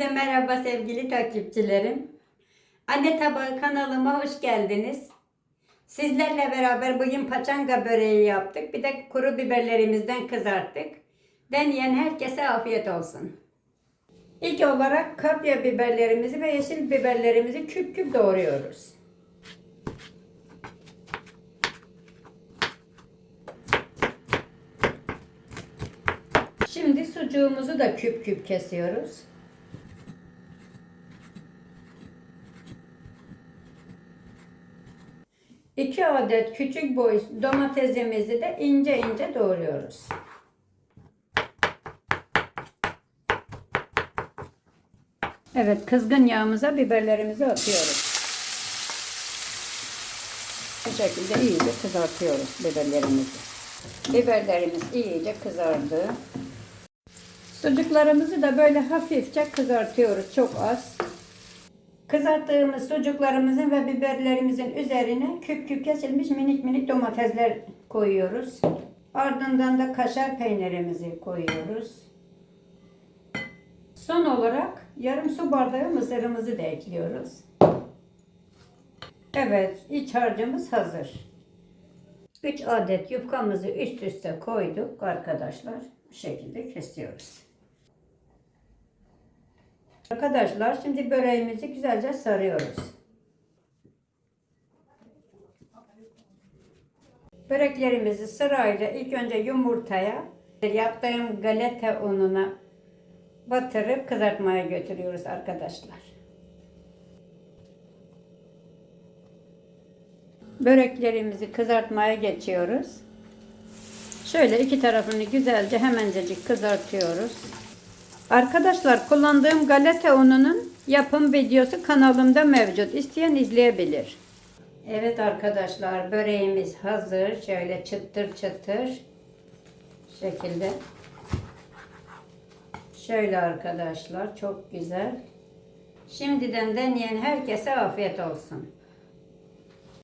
Hepinize merhaba sevgili takipçilerim. Anne Tabağı kanalıma hoş geldiniz. Sizlerle beraber bugün paçanga böreği yaptık. Bir de kuru biberlerimizden kızarttık. Deneyen herkese afiyet olsun. İlk olarak kapya biberlerimizi ve yeşil biberlerimizi küp küp doğruyoruz. Şimdi sucuğumuzu da küp küp kesiyoruz. İki adet küçük boy domatesimizi de ince ince doğruyoruz. Evet, kızgın yağımıza biberlerimizi atıyoruz. Bu şekilde iyice kızartıyoruz biberlerimizi. Biberlerimiz iyice kızardı. Sucuklarımızı da böyle hafifçe kızartıyoruz, çok az. Kızarttığımız sucuklarımızın ve biberlerimizin üzerine küp küp kesilmiş minik minik domatesler koyuyoruz. Ardından da kaşar peynirimizi koyuyoruz. Son olarak yarım su bardağı mısırımızı da ekliyoruz. Evet, iç harcımız hazır. 3 adet yufkamızı üst üste koyduk arkadaşlar. Bu şekilde kesiyoruz. Arkadaşlar şimdi böreğimizi güzelce sarıyoruz. Böreklerimizi sırayla ilk önce yumurtaya yaptığım galeta ununa batırıp kızartmaya götürüyoruz arkadaşlar. Böreklerimizi kızartmaya geçiyoruz. Şöyle iki tarafını güzelce hemencecik kızartıyoruz. Arkadaşlar kullandığım galeta ununun yapım videosu kanalımda mevcut. İsteyen izleyebilir. Evet arkadaşlar böreğimiz hazır. Şöyle çıtır çıtır şekilde. Şöyle arkadaşlar çok güzel. Şimdiden deneyen herkese afiyet olsun.